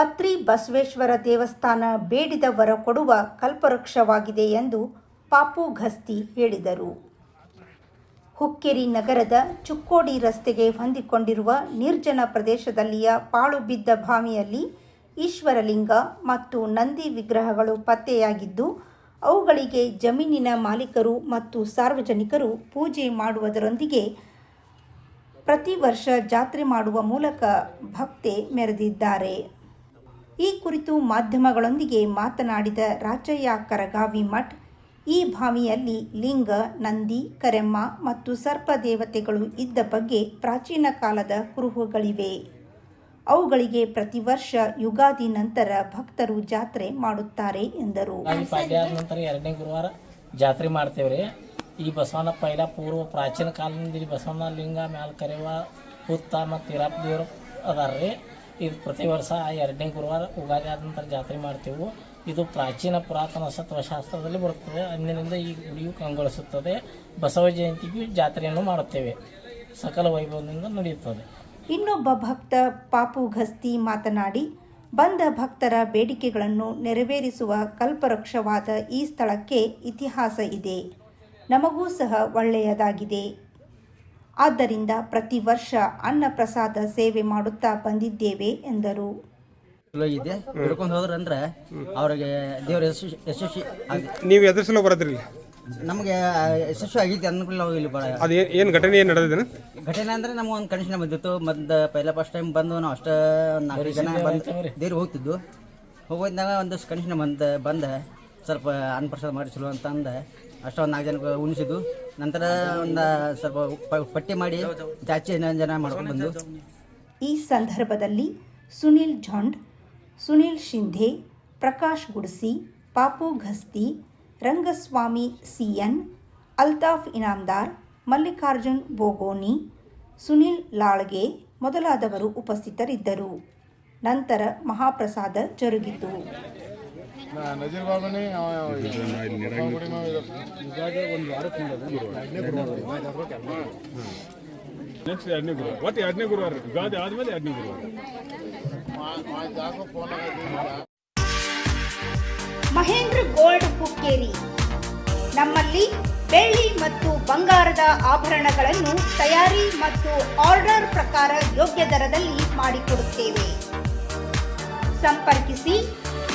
ಪತ್ರಿ ಬಸವೇಶ್ವರ ದೇವಸ್ಥಾನ ಬೇಡಿದ ವರ ಕೊಡುವ ಕಲ್ಪವೃಕ್ಷವಾಗಿದೆ ಎಂದು ಪಾಪು ಘಸ್ತಿ ಹೇಳಿದರು. ಹುಕ್ಕೇರಿ ನಗರದ ಚುಕ್ಕೋಡಿ ರಸ್ತೆಗೆ ಹೊಂದಿಕೊಂಡಿರುವ ನಿರ್ಜನ ಪ್ರದೇಶದಲ್ಲಿಯ ಪಾಳು ಬಿದ್ದ ಈಶ್ವರಲಿಂಗ ಮತ್ತು ನಂದಿ ವಿಗ್ರಹಗಳು ಪತ್ತೆಯಾಗಿದ್ದು, ಅವುಗಳಿಗೆ ಜಮೀನಿನ ಮಾಲೀಕರು ಮತ್ತು ಸಾರ್ವಜನಿಕರು ಪೂಜೆ ಮಾಡುವುದರೊಂದಿಗೆ ಪ್ರತಿ ವರ್ಷ ಜಾತ್ರೆ ಮಾಡುವ ಮೂಲಕ ಭಕ್ತೆ ಮೆರೆದಿದ್ದಾರೆ. ಈ ಕುರಿತು ಮಾಧ್ಯಮಗಳೊಂದಿಗೆ ಮಾತನಾಡಿದ ರಾಜಯ್ಯ ಕರಗಾವಿ ಮಠ್, ಈ ಭಾವಿಯಲ್ಲಿ ಲಿಂಗ, ನಂದಿ, ಕರೆಮ್ಮ ಮತ್ತು ಸರ್ಪ ದೇವತೆಗಳು ಇದ್ದ ಬಗ್ಗೆ ಪ್ರಾಚೀನ ಕಾಲದ ಕುರುಹುಗಳಿವೆ. ಅವುಗಳಿಗೆ ಪ್ರತಿ ವರ್ಷ ಯುಗಾದಿ ನಂತರ ಭಕ್ತರು ಜಾತ್ರೆ ಮಾಡುತ್ತಾರೆ ಎಂದರು. ನಂತರ ಎರಡನೇ ಗುರುವಾರ ಜಾತ್ರೆ ಮಾಡ್ತೇವೆ ರೀ ಈ ಬಸವನ ಪೈಲ ಪೂರ್ವ ಪ್ರಾಚೀನ ಕಾಲದಿಂದ ಬಸವನ ಲಿಂಗ ಮ್ಯಾಲ ಕರೆವ ಹುತ್ತ ಮತ್ತು ಇರಪ್ಪ ದೇವರು ಅದಾರ ರೀ ಇದು ಪ್ರತಿ ವರ್ಷ ಎರಡನೇ ಗುರುವಾರ ಉಗಾದಿ ಆದ ನಂತರ ಜಾತ್ರೆ ಮಾಡ್ತೇವೆ. ಇದು ಪ್ರಾಚೀನ ಪುರಾತನ ಸತ್ವಶಾಸ್ತ್ರದಲ್ಲಿ ಬರುತ್ತದೆ. ಅಂದಿನಿಂದ ಈ ಗುಡಿಯು ಕಂಗೊಳಿಸುತ್ತದೆ. ಬಸವ ಜಯಂತಿಗೂ ಜಾತ್ರೆಯನ್ನು ಮಾಡುತ್ತೇವೆ. ಸಕಲ ವೈಭವದಿಂದ ನಡೆಯುತ್ತದೆ. ಇನ್ನೊಬ್ಬ ಭಕ್ತ ಪಾಪು ಘಸ್ತಿ ಮಾತನಾಡಿ, ಬಂದ ಭಕ್ತರ ಬೇಡಿಕೆಗಳನ್ನು ನೆರವೇರಿಸುವ ಕಲ್ಪವೃಕ್ಷವಾದ ಈ ಸ್ಥಳಕ್ಕೆ ಇತಿಹಾಸ ಇದೆ. ನಮಗೂ ಸಹ ಒಳ್ಳೆಯದಾಗಿದೆ. ಆದ್ದರಿಂದ ಪ್ರತಿ ವರ್ಷ ಅನ್ನ ಪ್ರಸಾದ ಸೇವೆ ಮಾಡುತ್ತಾ ಬಂದಿದ್ದೇವೆ ಎಂದರು. ಇದೆ ಹಿಡ್ಕೊಂಡು ಹೋದ್ರ ಅಂದ್ರೆ ಅವ್ರಿಗೆ ದೇವ್ರ ಯಶಸ್ವಿ ಯಶಸ್ವಿ ಆಗಿ ನೀವು ಎದ್ರ ಸಲ ಬರದ್ರಿ ನಮಗೆ ಯಶಸ್ವಿ ಆಗೈತಿ ಅಂದ್ಮೇಲೆ ನಾವು ಇಲ್ಲಿ ಭಾಳ ಅದು ಏನು ಘಟನೆ ಏನು ನಡೆದಿದೆ? ಘಟನೆ ಅಂದ್ರೆ ನಮ್ಗೆ ಒಂದು ಕಂಡೀಷನ್ ಬಂದಿತ್ತು. ಮೊದ್ಲು ಪೈಲ ಫಸ್ಟ್ ಟೈಮ್ ಬಂದು ನಾವು ಅಷ್ಟೇ ನಾಲ್ಕು ಜನ ಬಂದು ದೇವ್ರಿಗೆ ಹೋಗ್ತಿದ್ದು ಹೋಗೋದಾಗ ಒಂದಷ್ಟು ಕಂಡೀಷನ್ ಬಂದ ಬಂದ ಸ್ವಲ್ಪ ಅನ್ನಪ್ರಸಾದ ಮಾಡಿ ಚಲೋ ಅಂತ ಅಂದ. ಅಷ್ಟ ಒಂದು ನಾಲ್ಕು ಜನಕ್ಕೆ ಉಣಿಸಿದ್ದು. ನಂತರ ಒಂದು ಸ್ವಲ್ಪ ಪಟ್ಟಿ ಮಾಡಿ ಜಾಸ್ತಿ ಜನ ಮಾಡ್ಕೊಂಡು ಬಂದು. ಈ ಸಂದರ್ಭದಲ್ಲಿ ಸುನಿಲ್ ಝಂಡ್, ಸುನಿಲ್ ಶಿಂಧೆ, ಪ್ರಕಾಶ್ ಗುಡ್ಸಿ, ಪಾಪು ಘಸ್ತಿ, ರಂಗಸ್ವಾಮಿ ಸಿಎನ್, ಅಲ್ತಾಫ್ ಇನಾಮ್ದಾರ್, ಮಲ್ಲಿಕಾರ್ಜುನ್ ಬೋಗೋನಿ, ಸುನಿಲ್ ಲಾಳ್ಗೆ ಮೊದಲಾದವರು ಉಪಸ್ಥಿತರಿದ್ದರು. ನಂತರ ಮಹಾಪ್ರಸಾದ ಜರುಗಿತು. ನಜೀರ್ ಬಾಬನಿ ನೆಕ್ಸ್ಟ್ ಎರಡನೇ ಗುರುವಾರ. ಒಟ್ಟು ಎರಡನೇ ಗುರುವಾರ. ಯುಗಾದಿ ಆದ್ಮೇಲೆ ಎರಡನೇ ಗುರುವಾರ. ಮಹೇಂದ್ರ ಗೋಲ್ಡ್ ಹುಕ್ಕೇರಿ ನಮ್ಮಲ್ಲಿ ಬೆಳ್ಳಿ ಮತ್ತು ಬಂಗಾರದ ಆಭರಣಗಳನ್ನು ತಯಾರಿ ಮತ್ತು ಆರ್ಡರ್ ಪ್ರಕಾರ ಯೋಗ್ಯ ದರದಲ್ಲಿ ಮಾಡಿಕೊಡುತ್ತೇವೆ. ಸಂಪರ್ಕಿಸಿ